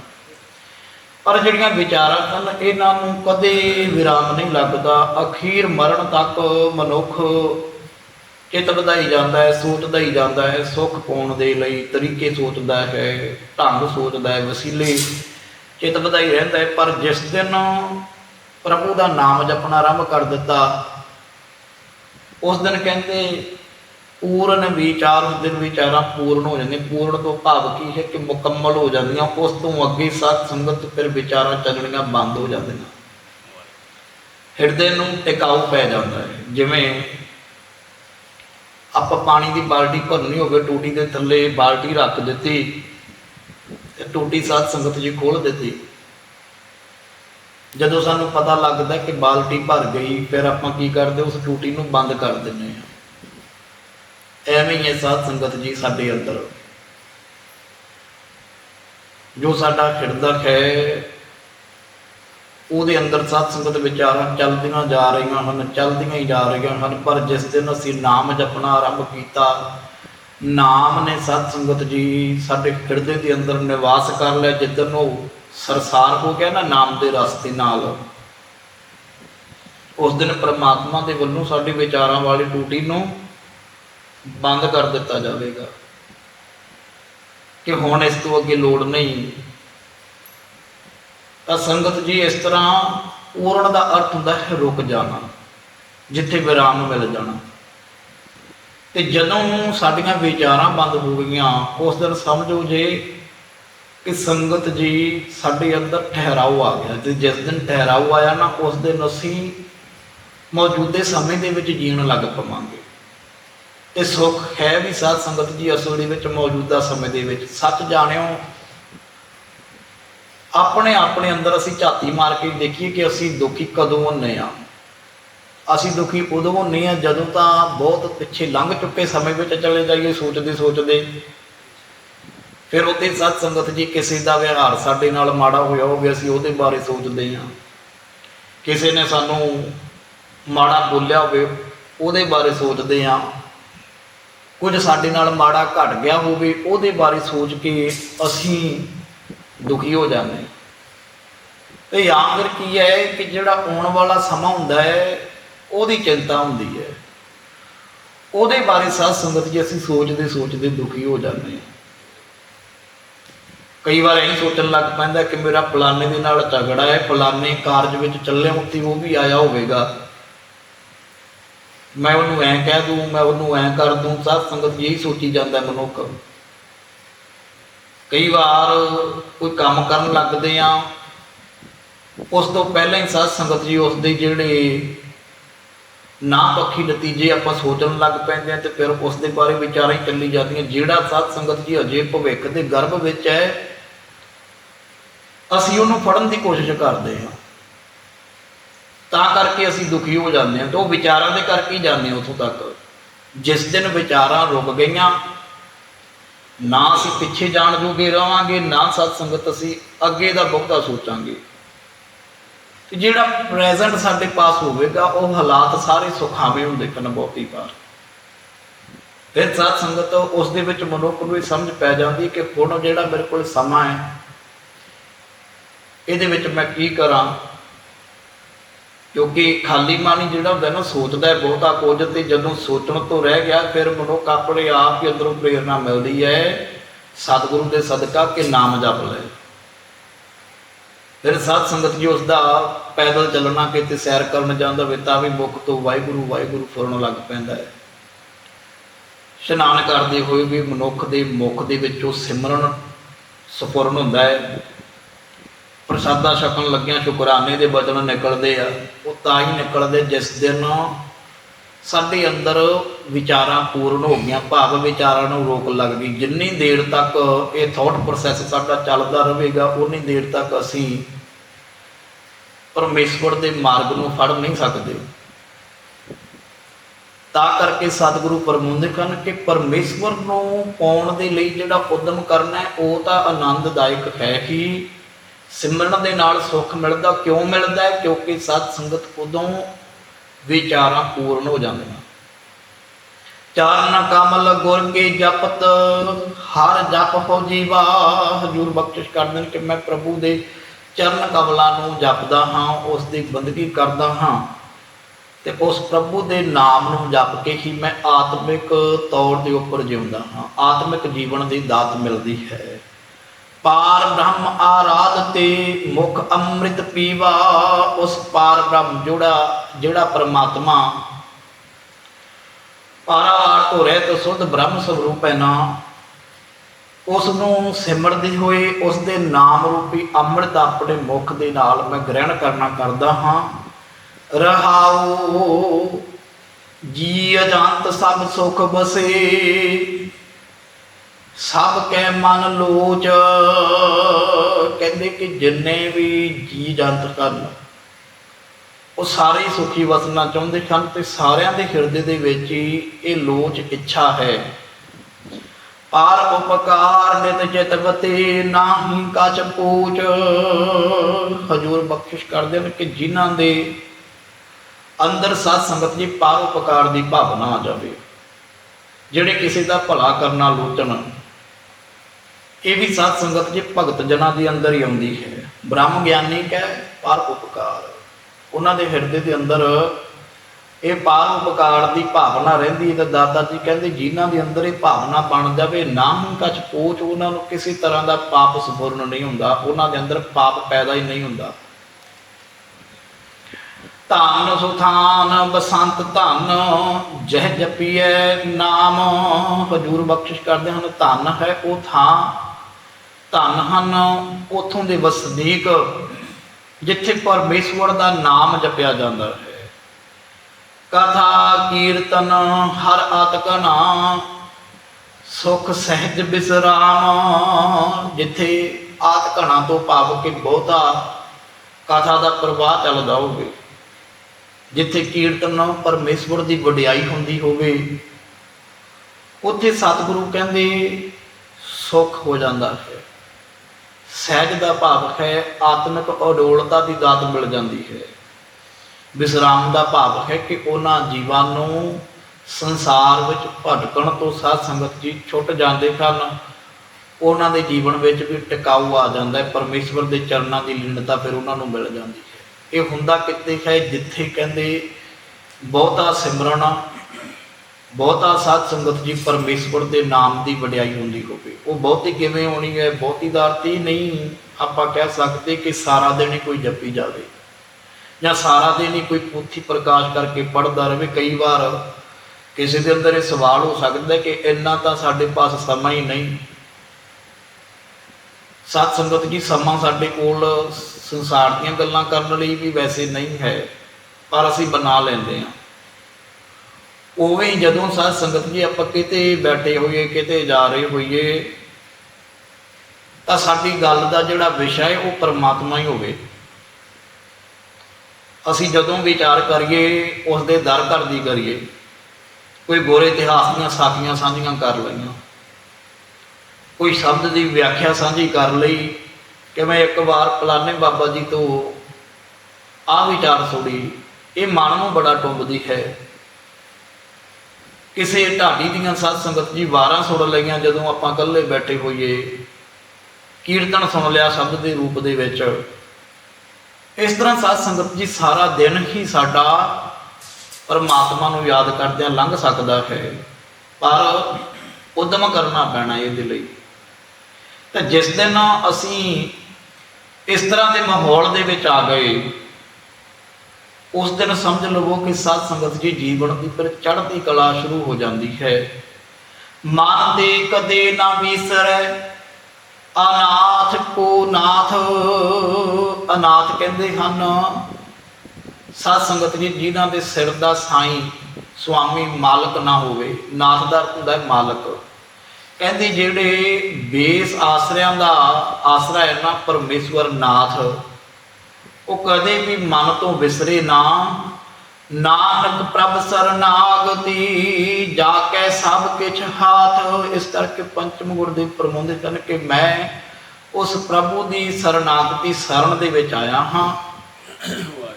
ਪਰ ਜਿਹੜੀਆਂ ਵਿਚਾਰਾਂ ਹਨ, ਇਹਨਾਂ ਨੂੰ ਕਦੇ ਵਿਰਾਮ ਨਹੀਂ ਲੱਗਦਾ। ਅਖੀਰ ਮਰਨ ਤੱਕ ਮਨੁੱਖ ਚਿੱਤ ਵਧਾਈ ਜਾਂਦਾ ਹੈ ਸੋਚਦਾ ਹੀ ਜਾਂਦਾ ਹੈ। ਸੁੱਖ ਪਾਉਣ ਦੇ ਲਈ ਤਰੀਕੇ ਸੋਚਦਾ ਹੈ, ਢੰਗ ਸੋਚਦਾ ਹੈ, ਵਸੀਲੇ ਚਿੱਤ ਵਧਾਈ ਰਹਿੰਦਾ ਹੈ, ਪਰ ਜਿਸ ਦਿਨ ਪ੍ਰਭੂ ਦਾ ਨਾਮ ਜਪਣਾ ਆਰੰਭ ਕਰ ਦਿੱਤਾ, ਉਸ ਦਿਨ ਕਹਿੰਦੇ, ਪੂਰਨ ਵਿਚਾਰ ਉਸ ਦਿਨ ਵਿਚਾਰਾਂ ਪੂਰਨ ਹੋ ਜਾਂਦੀਆਂ, ਪੂਰਨ ਤੋਂ ਭਾਵ ਕੀ ਹੈ ਕਿ ਮੁਕੰਮਲ ਹੋ ਜਾਂਦੀਆਂ, ਉਸ ਤੋਂ ਅੱਗੇ ਸਤ ਸੰਗਤ ਫਿਰ ਵਿਚਾਰਾਂ ਚੱਲਣੀਆਂ ਬੰਦ ਹੋ ਜਾਂਦੀਆਂ। ਹਿਰਦੇ ਨੂੰ ਟਿਕਾਊ ਪੈ ਜਾਂਦਾ ਹੈ, ਜਿਵੇਂ ਆਪਾਂ ਪਾਣੀ ਦੀ ਬਾਲਟੀ ਭਰਨੀ ਹੋਵੇ, ਟੂਟੀ ਦੇ ਥੱਲੇ ਬਾਲਟੀ ਰੱਖ ਦਿੱਤੀ ਤੇ ਟੂਟੀ ਸਾਧ ਸੰਗਤ ਜੀ ਖੋਲ ਦਿੱਤੀ। ਜਦੋਂ ਸਾਨੂੰ ਪਤਾ ਲੱਗਦਾ ਕਿ ਬਾਲਟੀ ਭਰ ਗਈ, ਫਿਰ ਆਪਾਂ ਕੀ ਕਰਦੇ? ਉਸ ਟੂਟੀ ਨੂੰ ਬੰਦ ਕਰ ਦਿੰਦੇ ਹਾਂ। ਐਵੇਂ ਹੀ ਸਾਧ ਸੰਗਤ ਜੀ ਸਾਡੇ ਅੰਦਰ। ਜੋ ਸਾਡਾ ਹਿਰਦਾ ਹੈ, ਉਹਦੇ ਅੰਦਰ ਸਾਧ ਸੰਗਤ ਵਿਚਾਰਾਂ ਚੱਲਦੀਆਂ ਜਾ ਰਹੀਆਂ ਹਨ, ਚੱਲਦੀਆਂ ਹੀ ਜਾ ਰਹੀਆਂ ਹਨ, ਪਰ ਜਿਸ ਦਿਨ ਅਸੀਂ ਨਾਮ ਜਪਣਾ ਆਰੰਭ ਕੀਤਾ ਨਾਮ ਨੇ ਸਤ ਸੰਗਤ ਜੀ, ਸਾਡੇ ਹਿਰਦੇ ਦੇ ਅੰਦਰ ਨਿਵਾਸ ਕਰ ਲਿਆ ਜਿੱਦਨ ਉਹ ਸਰਸਾਰ ਹੋ ਗਿਆ ਨਾ, ਨਾਮ ਦੇ ਰਸਤੇ ਨਾਲ। ਉਸ ਦਿਨ ਪ੍ਰਮਾਤਮਾ ਦੇ ਵੱਲੋਂ ਸਾਡੇ ਵਿਚਾਰਾਂ ਵਾਲੀ ਟੂਟੀ ਨੂੰ ਬੰਦ ਕਰ ਦਿੱਤਾ ਜਾਵੇਗਾ। ਕਿ ਹੁਣ ਇਸ ਤੋਂ ਅੱਗੇ ਲੋੜ ਨਹੀਂ। ਤਾਂ ਸੰਗਤ ਜੀ, ਇਸ ਤਰ੍ਹਾਂ ਪੂਰਨ ਦਾ ਅਰਥ ਹੁੰਦਾ ਹੈ, ਰੁਕ ਜਾਣਾ, ਜਿੱਥੇ ਵਿਰਾਮ ਮਿਲ ਜਾਣਾ। ਤੇ ਜਦੋਂ ਸਾਡੀਆਂ ਵਿਚਾਰਾਂ ਬੰਦ ਹੋ ਗਈਆਂ, ਉਸ ਦਿਨ ਸਮਝੋ ਜੇ ਕਿ ਸੰਗਤ ਜੀ ਸਾਡੇ ਅੰਦਰ ਠਹਿਰਾਓ ਆ ਗਿਆ। ਤੇ ਜਿਸ ਦਿਨ ਠਹਿਰਾਓ ਆਇਆ ਨਾ, ਉਸ ਦਿਨ ਅਸੀਂ ਮੌਜੂਦੇ ਸਮੇਂ ਦੇ ਵਿੱਚ ਜੀਣ ਲੱਗ ਪਵਾਂਗੇ। ਇਹ ਸੁੱਖ ਹੈ ਵੀ ਸਾਧ ਸੰਗਤ ਜੀ ਅਸਲ ਦੇ ਵਿੱਚ ਮੌਜੂਦਾ ਸਮੇਂ ਦੇ ਵਿੱਚ। ਸੱਚ ਜਾਣਿਓ ਆਪਣੇ ਆਪਣੇ ਅੰਦਰ ਅਸੀਂ ਝਾਤੀ ਮਾਰ ਕੇ ਦੇਖੀਏ ਕਿ ਅਸੀਂ ਦੁਖੀ ਕਦੋਂ ਹੁੰਨੇ ਆ। ਅਸੀਂ ਦੁਖੀ ਉਦੋਂ ਹੁੰਨੇ ਆ ਜਦੋਂ ਤਾਂ ਬਹੁਤ ਪਿੱਛੇ ਲੰਘ ਚੁੱਕੇ ਸਮੇਂ ਵਿੱਚ ਚਲੇ ਜਾਈਏ, ਸੋਚਦੇ ਸੋਚਦੇ। ਫਿਰ ਉੱਥੇ ਸਤ ਸੰਗਤ ਜੀ ਕਿਸੇ ਦਾ ਵਿਹਾਰ ਸਾਡੇ ਨਾਲ ਮਾੜਾ ਹੋਇਆ ਹੋਵੇ, ਅਸੀਂ ਉਹਦੇ ਬਾਰੇ ਸੋਚਦੇ ਹਾਂ। ਕਿਸੇ ਨੇ ਸਾਨੂੰ ਮਾੜਾ ਬੋਲਿਆ ਹੋਵੇ, ਉਹਦੇ ਬਾਰੇ ਸੋਚਦੇ ਹਾਂ। ਕੁਝ ਸਾਡੇ ਨਾਲ ਮਾੜਾ ਘਟ ਗਿਆ ਹੋਵੇ, ਉਹਦੇ ਬਾਰੇ ਸੋਚ ਕੇ ਅਸੀਂ ਦੁਖੀ ਹੋ ਜਾਂਦੇ ਹਾਂ। ਤੇ ਆਮ ਫਿਰ ਕੀ ਹੈ ਕਿ ਜਿਹੜਾ ਆਉਣ ਵਾਲਾ ਸਮਾਂ ਹੁੰਦਾ ਹੈ ਉਹਦੀ ਚਿੰਤਾ ਹੁੰਦੀ ਹੈ। ਉਹਦੇ ਬਾਰੇ ਸਾਧ ਸੰਗਤ ਜੀ ਅਸੀਂ ਸੋਚਦੇ ਸੋਚਦੇ ਦੁਖੀ ਹੋ ਜਾਂਦੇ ਹਾਂ। ਕਈ ਵਾਰ ਇਹ ਸੋਚਣ ਲੱਗ ਪੈਂਦਾ ਕਿ ਮੇਰਾ ਫਲਾਣੇ ਦੇ ਨਾਲ ਝਗੜਾ ਹੈ, ਫਲਾਣੇ ਕਾਰਜ ਵਿੱਚ ਚੱਲਿਆ ਉੱਤੇ ਉਹ ਵੀ ਆਇਆ ਹੋਵੇਗਾ। ਮੈਂ ਉਹਨੂੰ ਐਂ ਕਹਿ ਦੂੰ, ਮੈਂ ਉਹਨੂੰ ਐਂ ਕਰ ਦੂੰ, ਸਾਧ ਸੰਗਤ ਜੀ ਇਹੀ ਸੋਚੀ ਜਾਂਦਾ ਮਨੁੱਖ। ਕਈ ਵਾਰ ਕੋਈ ਕੰਮ ਕਰਨ ਲੱਗਦੇ ਆ ਉਸ ਤੋਂ ਪਹਿਲਾਂ ਹੀ ਸਾਧ ਸੰਗਤ ਜੀ ਉਸ ਦੇ ਜਿਹੜੇ ਨਾ ਪੱਖੀ ਨਤੀਜੇ ਆਪਾਂ ਸੋਚਣ ਲੱਗ ਪੈਂਦੇ ਆ ਤੇ ਫਿਰ ਉਸ ਦੇ ਬਾਰੇ ਵਿਚਾਰਾਂ ਹੀ ਚੱਲੀ ਜਾਂਦੀਆਂ। ਜਿਹੜਾ ਸਾਧ ਸੰਗਤ ਜੀ ਅਜੇ ਭਵਿੱਖ ਦੇ ਗਰਭ ਵਿੱਚ ਹੈ, ਅਸੀਂ ਉਹਨੂੰ ਫੜਨ ਦੀ ਕੋਸ਼ਿਸ਼ ਕਰਦੇ ਹਾਂ। ਤਾਂ ਕਰਕੇ ਅਸੀਂ ਦੁਖੀ ਹੋ ਜਾਂਦੇ ਹਾਂ ਤੇ ਉਹ ਵਿਚਾਰਾਂ ਦੇ ਕਰਕੇ ਹੀ ਜਾਂਦੇ ਹਾਂ ਉੱਥੋਂ ਤੱਕ। ਜਿਸ ਦਿਨ ਵਿਚਾਰਾਂ ਰੁਕ ਗਈਆਂ, ਨਾ ਅਸੀਂ ਪਿੱਛੇ ਜਾਣ ਜੋਗੇ ਰਵਾਂਗੇ, ਨਾ ਸਤ ਸੰਗਤ ਅਸੀਂ ਅੱਗੇ ਦਾ ਬਹੁਤਾ ਸੋਚਾਂਗੇ। ਤੇ ਜਿਹੜਾ ਪ੍ਰੈਜ਼ੈਂਟ ਸਾਡੇ ਪਾਸ ਹੋਵੇਗਾ, ਉਹ ਹਾਲਾਤ ਸਾਰੇ ਸੁਖਾਵੇਂ ਹੁੰਦੇ ਹਨ ਬਹੁਤੀ ਵਾਰ। ਫਿਰ ਸਤ ਸੰਗਤ, ਉਸ ਦੇ ਵਿੱਚ ਮਨੁੱਖ ਨੂੰ ਇਹ ਸਮਝ ਪੈ ਜਾਂਦੀ ਕਿ ਹੁਣ ਜਿਹੜਾ ਮੇਰੇ ਕੋਲ ਸਮਾਂ ਹੈ, ਇਹਦੇ ਵਿੱਚ ਮੈਂ ਕੀ ਕਰਾਂ? ਕਿਉਂਕਿ ਖਾਲੀ ਮਨ ਜਿਹੜਾ ਹੁੰਦਾ ਨਾ, ਸੋਚਦਾ ਹੈ ਬਹੁਤਾ ਕੁਝ, ਤੇ ਜਦੋਂ ਸੋਚਣ ਤੋਂ ਰਹਿ ਗਿਆ, ਫਿਰ ਮਨੁੱਖ ਆਪਣੇ ਆਪ ਹੀ ਅੰਦਰੋਂ ਪ੍ਰੇਰਣਾ ਮਿਲਦੀ ਹੈ, ਸਤਿਗੁਰੂ ਦੇ ਸਦਕਾ ਕਿ ਨਾਮ ਜਪ ਲੈ ਫਿਰ ਸਾਧ ਸੰਗਤ ਜੀ ਉਸ ਦਾ ਪੈਦਲ ਚੱਲਣਾ ਕਿਤੇ ਸੈਰ ਕਰਨ ਜਾਂਦਾ ਹੋਵੇ, ਤਾਂ ਵੀ ਮੁੱਖ ਤੋਂ ਵਾਹਿਗੁਰੂ ਵਾਹਿਗੁਰੂ ਫੁਰਨ ਲੱਗ ਪੈਂਦਾ ਹੈ। ਇਸ਼ਨਾਨ ਕਰਦੇ ਹੋਏ ਵੀ ਮਨੁੱਖ ਦੇ ਮੁਖ ਦੇ ਵਿੱਚੋਂ ਸਿਮਰਨ ਸਪੁਰਨ ਹੁੰਦਾ ਹੈ। ਪ੍ਰਸਾਦਾ ਛਕਣ ਲੱਗਿਆਂ ਸ਼ੁਕਰਾਨੇ ਦੇ ਬਚਨ ਨਿਕਲਦੇ ਆ, ਉਹ ਤਾਂ ਹੀ ਨਿਕਲਦੇ ਜਿਸ ਦਿਨ ਸਾਡੇ ਅੰਦਰ ਵਿਚਾਰਾਂ ਪੂਰਨ ਹੋ ਗਈਆਂ, ਭਾਵ ਵਿਚਾਰਾਂ ਨੂੰ ਰੋਕ ਲੱਗ ਗਈ। ਜਿੰਨੀ ਦੇਰ ਤੱਕ ਇਹ ਥਾਟ ਪ੍ਰੋਸੈਸ ਸਾਡਾ ਚੱਲਦਾ ਰਹੇਗਾ ਉਨੀ ਦੇਰ ਤੱਕ ਅਸੀਂ ਪਰਮੇਸ਼ਵਰ ਦੇ ਮਾਰਗ ਨੂੰ ਫੜ ਨਹੀਂ ਸਕਦੇ। ਤਾਂ ਕਰਕੇ ਸਤਿਗੁਰੂ ਫਰਮਾਉਂਦੇ ਹਨ ਕਿ ਪਰਮੇਸ਼ਵਰ ਨੂੰ ਪਾਉਣ ਦੇ ਲਈ ਜਿਹੜਾ ਉਦਮ ਕਰਨਾ ਹੈ, ਉਹ ਤਾਂ ਆਨੰਦਦਾਇਕ ਹੈ ਹੀ। ਸਿਮਰਨ ਦੇ ਨਾਲ ਸੁੱਖ ਮਿਲਦਾ, ਕਿਉਂ ਮਿਲਦਾ ਹੈ? ਕਿਉਂਕਿ ਸਤ ਸੰਗਤ ਉਦੋਂ ਵਿਚਾਰਾਂ ਪੂਰਨ ਹੋ ਜਾਂਦੀਆਂ। ਚਾਰਨ ਕਮਲ ਗੁਰ ਕੇ ਜਪਤ, ਹਰ ਜਪ ਹੋ ਜੀਵਾ ਹਜੂਰ ਬਖਸ਼ਿਸ਼ ਕਰਦੇ ਨੇ ਕਿ ਮੈਂ ਪ੍ਰਭੂ ਦੇ ਚਰਨ ਕਮਲਾਂ ਨੂੰ ਜਪਦਾ ਹਾਂ, ਉਸ ਦੀ ਬੰਦਗੀ ਕਰਦਾ ਹਾਂ। ਤੇ ਉਸ ਪ੍ਰਭੂ ਦੇ ਨਾਮ ਨੂੰ ਜਪ ਕੇ ਹੀ ਮੈਂ ਆਤਮਿਕ ਤੌਰ ਦੇ ਉੱਪਰ ਜਿਉਂਦਾ ਹਾਂ। ਆਤਮਿਕ ਜੀਵਨ ਦੀ ਦਾਤ ਮਿਲਦੀ ਹੈ। ਪਾਰ ਬ੍ਰਹਮ ਆਰਾਧ ਤੇ ਮੁਖ ਅੰਮ੍ਰਿਤ ਪੀਵਾ, ਉਸ ਪਾਰ ਬ੍ਰਹਮ ਜਿਹੜਾ ਜਿਹੜਾ ਪਰਮਾਤਮਾ ਪਾਰਾਵਾਰ ਤੋਂ ਰਹਿਤ ਸੁਧ ਬ੍ਰਹਮ ਸਰੂਪ ਹੈ ਨਾ ਉਸ ਨੂੰ ਸਿਮਰਦੇ ਹੋਏ ਉਸ ਦੇ ਨਾਮ ਰੂਪੀ ਅੰਮ੍ਰਿਤ ਆਪਣੇ ਮੁਖ ਦੇ ਨਾਲ ਮੈਂ ਗ੍ਰਹਿਣ ਕਰਨਾ ਕਰਦਾ ਹਾਂ। ਰਹਾਉ ਜੀ ਅਜੰਤ ਸਭ ਸੁਖ ਬਸੇ, ਸਭ ਕੈ ਮਨ ਲੋਚ, ਕਹਿੰਦੇ ਕਿ ਜਿੰਨੇ ਵੀ ਜੀ ਜੰਤ ਕਰਨ ਉਹ ਸਾਰੇ ਹੀ ਸੁਖੀ ਵਸਣਾ ਚਾਹੁੰਦੇ ਹਨ ਤੇ ਸਾਰਿਆਂ ਦੇ ਹਿਰਦੇ ਦੇ ਵਿੱਚ ਹੀ ਇਹ ਲੋਚ ਇੱਛਾ ਹੈ। ਪਾਰ ਉਪਕਾਰ ਨਿਤ ਚਿਤਵਤੇ ਨਾਹੀ ਕਛ ਪੂਚ। ਹਜੂਰ ਬਖਸ਼ਿਸ਼ ਕਰਦੇ ਨੇ ਕਿ ਜਿਨ੍ਹਾਂ ਦੇ ਅੰਦਰ ਸਾਧ ਸੰਗਤ ਜੀ ਪਾਰ ਉਪਕਾਰ ਦੀ ਭਾਵਨਾ ਆ ਜਾਵੇ, ਜਿਹੜੇ ਕਿਸੇ ਦਾ ਭਲਾ ਕਰਨਾ ਲੋਚਣ, ਇਹ ਵੀ ਸਾਧ ਸੰਗਤ ਜੀ ਭਗਤ ਜਨਾਂ ਦੇ ਅੰਦਰ ਹੀ ਆਉਂਦੀ ਹੈ। ਬ੍ਰਹਮ ਗਿਆਨੀ ਕਹੇ, ਪਾਰ ਉਪਕਾਰ। ਉਹਨਾਂ ਦੇ ਹਿਰਦੇ ਦੇ ਅੰਦਰ ਇਹ ਪਾਰ ਦੀ ਭਾਵਨਾ ਰਹਿੰਦੀ ਹੈ ਤਾਂ ਦਾਦਾ ਜੀ ਕਹਿੰਦੇ ਜਿਨ੍ਹਾਂ ਦੇ ਅੰਦਰ ਇਹ ਭਾਵਨਾ ਬਣ ਜਾਵੇ, ਨਾ ਕਛ ਪੋਚ ਉਹਨਾਂ ਨੂੰ ਕਿਸੇ ਤਰ੍ਹਾਂ ਦਾ ਪਾਪ ਸਪੂਰਨ ਨਹੀਂ ਹੁੰਦਾ, ਉਹਨਾਂ ਦੇ ਅੰਦਰ ਪਾਪ ਪੈਦਾ ਹੀ ਨਹੀਂ ਹੁੰਦਾ। ਧਨ ਸੁਥਾਨ ਬਸੰਤ ਧੰਨ, ਜਹ ਜਪੀਐ ਨਾਮ। ਹਜੂਰ ਬਖਸ਼ਿਸ਼ ਕਰਦੇ ਹਨ, ਧਨ ਹੈ ਉਹ ਥਾਂ। ਧਨ ਹਨ, ਉਥੋਂ ਦੇ ਵਸਨੀਕ। ਜਿੱਥੇ ਪਰਮੇਸ਼ਵਰ ਦਾ ਨਾਮ ਜਪਿਆ ਜਾਂਦਾ ਹੈ। ਕਥਾ, ਕੀਰਤਨ, ਹਰ ਆਤਕਨਾ ਸੁਖ ਸਹਿਜ ਬਿਸਰਾਮ, ਜਿੱਥੇ ਆਤਕਣਾ ਤੋਂ ਭਾਵ ਕਿ ਬਹੁਤਾ ਕਥਾ ਦਾ ਪ੍ਰਵਾਹ ਚੱਲਦਾ ਹੋਵੇ। ਜਿੱਥੇ ਕੀਰਤਨ ਪਰਮੇਸ਼ਵਰ ਦੀ ਵਡਿਆਈ ਹੁੰਦੀ ਹੋਵੇ, ਉੱਥੇ ਸਤਿਗੁਰੂ ਕਹਿੰਦੇ ਸੁਖ ਹੋ ਜਾਂਦਾ ਹੈ। ਸਹਿਜ ਦਾ ਭਾਵ ਹੈ, ਆਤਮਿਕ ਅਡੋਲਤਾ ਦੀ ਦਾਤ ਮਿਲ ਜਾਂਦੀ ਹੈ। ਵਿਸਰਾਮ ਦਾ ਭਾਵ ਹੈ ਕਿ ਉਹਨਾਂ ਜੀਵਾਂ ਨੂੰ ਸੰਸਾਰ ਵਿੱਚ ਭਟਕਣ ਤੋਂ ਸਾਧ ਸੰਗਤ ਜੀ ਛੁੱਟ ਜਾਂਦੇ ਹਨ ਉਹਨਾਂ ਦੇ ਜੀਵਨ ਵਿੱਚ ਵੀ ਟਿਕਾਊ ਆ ਜਾਂਦਾ ਹੈ, ਪਰਮੇਸ਼ਵਰ ਦੇ ਚਰਨਾਂ ਦੀ ਲੀਨਤਾ ਫਿਰ ਉਹਨਾਂ ਨੂੰ ਮਿਲ ਜਾਂਦੀ ਹੈ। ਇਹ ਹੁੰਦਾ ਕਿਤੇ ਹੈ ਜਿੱਥੇ ਕਹਿੰਦੇ ਬਹੁਤਾ ਸਿਮਰਨ ਬਹੁਤਾ ਸਾਧ ਸੰਗਤ ਜੀ ਪਰਮੇਸ਼ਵਰ ਦੇ ਨਾਮ ਦੀ ਵਡਿਆਈ ਹੁੰਦੀ ਹੋਵੇ। ਉਹ ਬਹੁਤੀ ਕਿਵੇਂ ਹੋਣੀ ਹੈ? ਬਹੁਤੀ ਦਾ ਅਰਥ ਹੀ ਨਹੀਂ ਆਪਾਂ ਕਹਿ ਸਕਦੇ ਕਿ ਸਾਰਾ ਦਿਨ ਹੀ ਕੋਈ ਜਪੀ ਜਾਵੇ। ਜਾਂ ਸਾਰਾ ਦਿਨ ਹੀ ਕੋਈ ਪੋਥੀ ਪ੍ਰਕਾਸ਼ ਕਰਕੇ ਪੜ੍ਹਦਾ ਰਹੇ। ਕਈ ਵਾਰ ਕਿਸੇ ਦੇ ਅੰਦਰ ਇਹ ਸਵਾਲ ਹੋ ਸਕਦਾ ਕਿ ਇੰਨਾ ਤਾਂ ਸਾਡੇ ਪਾਸ ਸਮਾਂ ਹੀ ਨਹੀਂ। ਸਤ ਸੰਗਤ ਜੀ ਸਮਾਂ ਸਾਡੇ ਕੋਲ ਸੰਸਾਰ ਦੀਆਂ ਗੱਲਾਂ ਕਰਨ ਲਈ ਵੀ ਵੈਸੇ ਨਹੀਂ ਹੈ, ਪਰ ਅਸੀਂ ਬਣਾ ਲੈਂਦੇ ਹਾਂ। ਉਵੇਂ ਹੀ ਜਦੋਂ ਸਾਧ ਸੰਗਤ ਜੀ ਆਪਾਂ ਕਿਤੇ ਬੈਠੇ ਹੋਈਏ, ਕਿਤੇ ਜਾ ਰਹੇ ਹੋਈਏ, ਤਾਂ ਸਾਡੀ ਗੱਲ ਦਾ ਜਿਹੜਾ ਵਿਸ਼ਾ ਹੈ ਉਹ ਪਰਮਾਤਮਾ ਹੀ ਹੋਵੇ। ਅਸੀਂ ਜਦੋਂ ਵਿਚਾਰ ਕਰੀਏ ਉਸ ਦੇ ਦਰ ਘਰ ਦੀ ਕਰੀਏ, ਕੋਈ ਗੋਰੇ ਇਤਿਹਾਸ ਦੀਆਂ ਸਾਖੀਆਂ ਸਾਂਝੀਆਂ ਕਰ ਲਈਆਂ, ਕੋਈ ਸ਼ਬਦ ਦੀ ਵਿਆਖਿਆ ਸਾਂਝੀ ਕਰ ਲਈ ਕਿ ਮੈਂ ਇੱਕ ਵਾਰ ਫਲਾਣੇ ਬਾਬਾ ਜੀ ਤੋਂ ਆ ਵਿਚਾਰ ਸੁਣੀ, ਇਹ ਮਨ ਨੂੰ ਬੜਾ ਟੁੰਬਦੀ ਹੈ। ਕਿਸੇ ਢਾਡੀ ਦੀਆਂ ਸਾਧ ਸੰਗਤ ਜੀ ਵਾਰਾਂ ਸੁਣ ਲਈਆਂ, ਜਦੋਂ ਆਪਾਂ ਇਕੱਲੇ ਬੈਠੇ ਹੋਈਏ, ਕੀਰਤਨ ਸੁਣ ਲਿਆ ਸ਼ਬਦ ਦੇ ਰੂਪ ਦੇ ਵਿੱਚ। ਇਸ ਤਰ੍ਹਾਂ ਸਾਧ ਸੰਗਤ ਜੀ ਸਾਰਾ ਦਿਨ ਹੀ ਸਾਡਾ ਪਰਮਾਤਮਾ ਨੂੰ ਯਾਦ ਕਰਦਿਆਂ ਲੰਘ ਸਕਦਾ ਹੈ, ਪਰ ਉਦਮ ਕਰਨਾ ਪੈਣਾ ਇਹਦੇ ਲਈ। ਤਾਂ ਜਿਸ ਦਿਨ ਅਸੀਂ ਇਸ ਤਰ੍ਹਾਂ ਦੇ ਮਾਹੌਲ ਦੇ ਵਿੱਚ ਆ ਗਏ ਉਸ ਦਿਨ ਸਮਝ ਲਵੋ ਕਿ ਸਾਧ ਸੰਗਤ ਜੀ ਜੀਵਨ ਦੀ ਫਿਰ ਚੜ੍ਹਦੀ ਕਲਾ ਸ਼ੁਰੂ ਹੋ ਜਾਂਦੀ ਹੈ। ਮਨ ਦੇ ਕਦੇ ਨਾ ਵਿਸਰੈ, ਅਨਾਥ ਕੋ ਨਾਥ, ਅਨਾਥ ਕਹਿੰਦੇ ਹਨ। ਸਾਧ ਸੰਗਤ ਜੀ, ਜਿਨ੍ਹਾਂ ਦੇ ਸਿਰ ਦਾ ਸਾਈਂ ਸੁਆਮੀ ਮਾਲਕ ਨਾ ਹੋਵੇ ਨਾਥ ਦਾ ਹੁੰਦਾ ਮਾਲਕ। ਕਹਿੰਦੇ ਜਿਹੜੇ ਬੇਸ ਆਸਰਿਆਂ ਦਾ ਆਸਰਾ ਹੈ ਨਾ, ਪਰਮੇਸ਼ਵਰ ਨਾਥ ਉਹ ਕਦੇ ਵੀ ਮਨ ਤੋਂ ਵਿਸਰੇ ਨਾ। ਨਾਨਕ ਪ੍ਰਭ ਸਰਨਾਗਤੀ ਜਾ ਕੇ ਸਭ ਕਿਛ ਹਾਥ। ਇਸ ਕਰਕੇ ਪੰਚਮ ਗੁਰਦੇਵ ਪ੍ਰਮੋਦੇ ਤਨ ਕਿ ਮੈਂ ਉਸ ਪ੍ਰਭੂ ਦੀ ਸਰਨਾਗਤੀ ਸ਼ਰਨ ਦੇ ਵਿੱਚ ਆਇਆ ਹਾਂ।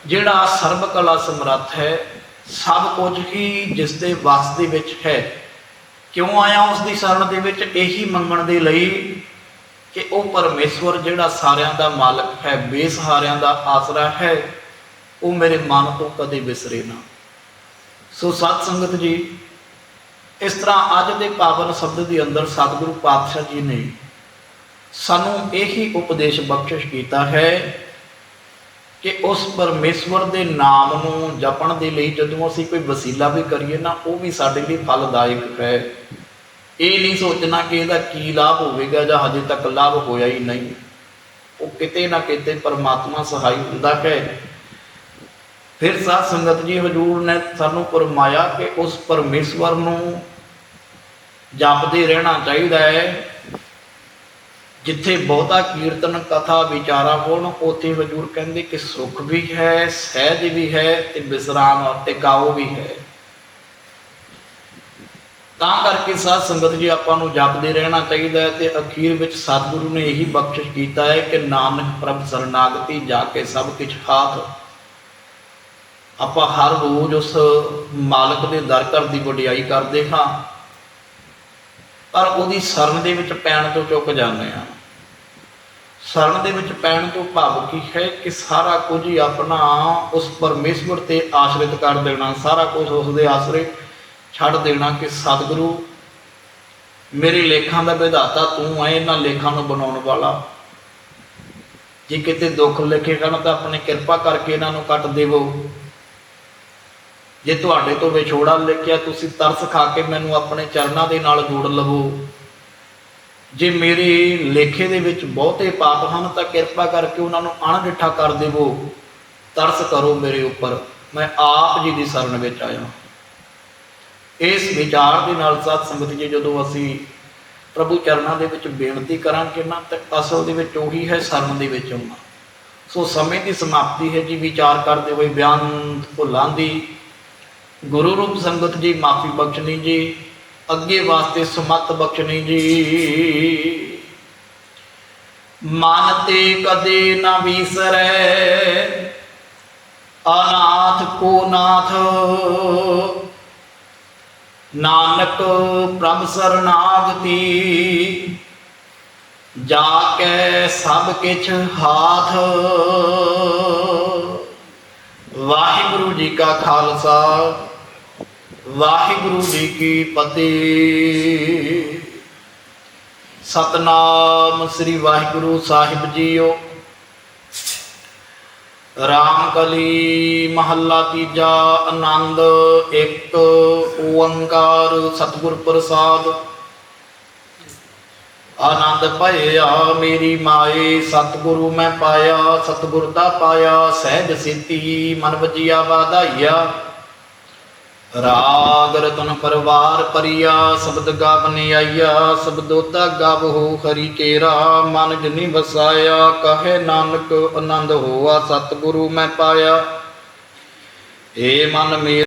ਜਿਹੜਾ ਸਰਬ ਕਲਾ ਸਮਰੱਥ ਹੈ, ਸਭ ਕੁਝ ਹੀ ਜਿਸ ਦੇ ਵਸ ਦੇ ਵਿੱਚ ਹੈ। ਕਿਉਂ ਆਇਆ ਉਸ ਦੀ ਸ਼ਰਨ ਦੇ ਵਿੱਚ? ਇਹੀ ਮੰਗਣ ਦੇ ਲਈ ਕਿ ਉਹ ਪਰਮੇਸ਼ਵਰ ਜਿਹੜਾ ਸਾਰਿਆਂ ਦਾ ਮਾਲਕ ਹੈ, ਬੇਸਹਾਰਿਆਂ ਦਾ ਆਸਰਾ ਹੈ, ਉਹ ਮੇਰੇ ਮਨ ਤੋਂ ਕਦੇ ਵਿਸਰੇ ਨਾ। ਸੋ ਸਤ ਸੰਗਤ ਜੀ, ਇਸ ਤਰ੍ਹਾਂ ਅੱਜ ਦੇ ਪਾਵਨ ਸ਼ਬਦ ਦੇ ਅੰਦਰ ਸਤਿਗੁਰੂ ਪਾਤਸ਼ਾਹ ਜੀ ਨੇ ਸਾਨੂੰ ਇਹੀ ਉਪਦੇਸ਼ ਬਖਸ਼ਿਸ਼ ਕੀਤਾ ਹੈ ਕਿ ਉਸ ਪਰਮੇਸ਼ਵਰ ਦੇ ਨਾਮ ਨੂੰ ਜਪਣ ਦੇ ਲਈ ਜਦੋਂ ਅਸੀਂ ਕੋਈ ਵਸੀਲਾ ਵੀ ਕਰੀਏ ਨਾ, ਉਹ ਵੀ ਸਾਡੇ ਲਈ ਫਲਦਾਇਕ ਹੈ। ਇਹ ਨਹੀਂ ਸੋਚਣਾ ਕਿ ਇਹਦਾ ਕੀ ਲਾਭ ਹੋਵੇਗਾ ਜਾਂ ਹਜੇ ਤੱਕ ਲਾਭ ਹੋਇਆ ਹੀ ਨਹੀਂ। ਉਹ ਕਿਤੇ ਨਾ ਕਿਤੇ ਪਰਮਾਤਮਾ ਸਹਾਈ ਹੁੰਦਾ ਹੈ। ਫਿਰ ਸਾਧ ਸੰਗਤ ਜੀ ਹਜੂਰ ਨੇ ਸਾਨੂੰ ਫਰਮਾਇਆ ਕਿ ਉਸ ਪਰਮੇਸ਼ਵਰ ਨੂੰ ਜਪਦੇ ਰਹਿਣਾ ਚਾਹੀਦਾ ਹੈ। ਜਿੱਥੇ ਬਹੁਤਾ ਕੀਰਤਨ, ਕਥਾ, ਵਿਚਾਰਾ ਹੋਣ, ਉੱਥੇ ਹਜੂਰ ਕਹਿੰਦੇ ਕਿ ਸੁਖ ਵੀ ਹੈ, ਸਹਿਜ ਵੀ ਹੈ ਤੇ ਵਿਸਰਾਮ ਟਿਕਾਓ ਵੀ ਹੈ। ਤਾਂ ਕਰਕੇ ਸਾਧ ਸੰਗਤ ਜੀ ਆਪਾਂ ਨੂੰ ਜਪਦੇ ਰਹਿਣਾ ਚਾਹੀਦਾ ਹੈ ਤੇ ਅਖੀਰ ਵਿੱਚ ਸਤਿਗੁਰੂ ਨੇ ਇਹੀ ਬਖਸ਼ਿਸ਼ ਕੀਤਾ ਹੈ ਕਿ ਨਾਨਕ ਪ੍ਰਭ ਸਰਨਾਗਤੀ ਜਾ ਕੇ ਸਭ ਕੁਝ ਹਾਥ ਆਪਾਂ ਹਰ ਰੋਜ਼ ਉਸ ਮਾਲਕ ਦੇ ਦਰ ਘਰ ਦੀ ਵਡਿਆਈ ਕਰਦੇ ਹਾਂ, ਪਰ ਉਹਦੀ ਸ਼ਰਨ ਦੇ ਵਿੱਚ ਪੈਣ ਤੋਂ ਚੁੱਕ ਜਾਂਦੇ ਆ ਸ਼ਰਨ ਦੇ ਵਿੱਚ ਪੈਣ ਤੋਂ ਭਾਵ ਕੀ ਹੈ ਕਿ ਸਾਰਾ ਕੁਝ ਹੀ ਆਪਣਾ ਉਸ ਪਰਮੇਸ਼ਵਰ ਤੇ ਆਸ਼ਰਿਤ ਕਰ ਦੇਣਾ, ਸਾਰਾ ਕੁਝ ਉਸ ਦੇ ਆਸਰੇ ਛੱਡ ਦੇਣਾ ਕਿ ਸਤਿਗੁਰੂ, ਮੇਰੇ ਲੇਖਾਂ ਦਾ ਵਿਧਾਤਾ ਤੂੰ ਐ ਇਹਨਾਂ ਲੇਖਾਂ ਨੂੰ ਬਣਾਉਣ ਵਾਲਾ। ਜੇ ਕਿਤੇ ਦੁੱਖ ਲਿਖੇ ਹਨ ਤਾਂ ਆਪਣੀ ਕਿਰਪਾ ਕਰਕੇ ਇਹਨਾਂ ਨੂੰ ਕੱਟ ਦੇਵੋ। ਜੇ ਤੁਹਾਡੇ ਤੋਂ ਵਿਛੋੜਾ ਲਿਖਿਆ, ਤੁਸੀਂ ਤਰਸ ਖਾ ਕੇ ਮੈਨੂੰ ਆਪਣੇ ਚਰਨਾਂ ਦੇ ਨਾਲ ਜੋੜ ਲਵੋ। ਜੇ ਮੇਰੇ ਲੇਖੇ ਦੇ ਵਿੱਚ ਬਹੁਤੇ ਪਾਪ ਹਨ, ਤਾਂ ਕਿਰਪਾ ਕਰਕੇ ਉਹਨਾਂ ਨੂੰ ਅਣਡਿੱਠਾ ਕਰ ਦੇਵੋ। ਤਰਸ ਕਰੋ ਮੇਰੇ ਉੱਪਰ। ਮੈਂ ਆਪ ਜੀ ਦੀ ਸ਼ਰਨ ਵਿੱਚ ਆਇਆ। ਇਸ ਵਿਚਾਰ ਦੇ ਨਾਲ ਸਾਧ ਸੰਗਤ ਜੀ, ਜਦੋਂ ਅਸੀਂ ਪ੍ਰਭੂ ਚਰਨਾਂ ਦੇ ਵਿੱਚ ਬੇਨਤੀ ਕਰਾਂਗੇ ਨਾ, ਤੇ ਅਸਲ ਦੇ ਵਿੱਚ ਉਹੀ ਹੈ ਸ਼ਰਨ ਦੇ ਵਿੱਚ ਆਉਣਾ ਸੋ ਸਮੇਂ ਦੀ ਸਮਾਪਤੀ ਹੈ ਜੀ, ਵਿਚਾਰ ਕਰਦੇ ਹੋਏ ਬਿਆਨ ਭੁੱਲਾਂ ਦੀ ਗੁਰੂ ਰੂਪ ਸੰਗਤ ਜੀ, ਮਾਫੀ ਬਖਸ਼ਣੀ ਜੀ, ਅੱਗੇ ਵਾਸਤੇ ਸਮਤ ਬਖਸ਼ਣੀ ਜੀ। ਮਨ ਤੇ ਕਦੇ ਨਾ ਵਿਸਰੈ, ਅਨਾਥ ਕੋ ਨਾਥ। ਨਾਨਕ ਪ੍ਰਭ ਸਰਨਾਗਤੀ ਜਾ ਕੇ ਸਭ ਕਿਛ ਹਾਥ। ਵਾਹਿਗੁਰੂ ਜੀ ਕਾ ਖਾਲਸਾ, ਵਾਹਿਗੁਰੂ ਜੀ ਕੀ ਫਤਿਹ। ਸਤਨਾਮ ਸ੍ਰੀ ਵਾਹਿਗੁਰੂ ਸਾਹਿਬ ਜੀਓ। ਰਾਮ ਕਲੀ ਮਹੱਲਾ ਤੀਜਾ ਆਨੰਦ, ਇੱਕ ਓੰਕਾਰ ਸਤਿਗੁਰ ਪ੍ਰਸਾਦ। ਆਨੰਦ ਭਇਆ, ਮੇਰੀ ਮਾਏ, ਸਤਿਗੁਰੂ ਮੈਂ ਪਾਇਆ, ਸਤਿਗੁਰ ਦਾ ਪਾਇਆ, ਸਹਿਜ ਸਿੱਧੀ ਮਨ ਵਜਿਆ ਵਾਧਾਈਆ। ਰਾਗ ਰਤਨ ਪਰਵਾਰ ਪਰਿਆ, ਸ਼ਬਦ ਗਾਵਨੇ ਆਈਆ ਸ਼ਬਦੋਤਾ ਗਾਵਹੁ ਹਰੀ ਕੇਰਾ, ਮਨ ਜਨੀ ਵਸਾਇਆ, ਕਹੇ ਨਾਨਕ ਆਨੰਦ ਹੋਆ, ਸਤਿਗੁਰੂ ਮੈਂ ਪਾਇਆ। ਏ ਮਨ ਮੇਰਾ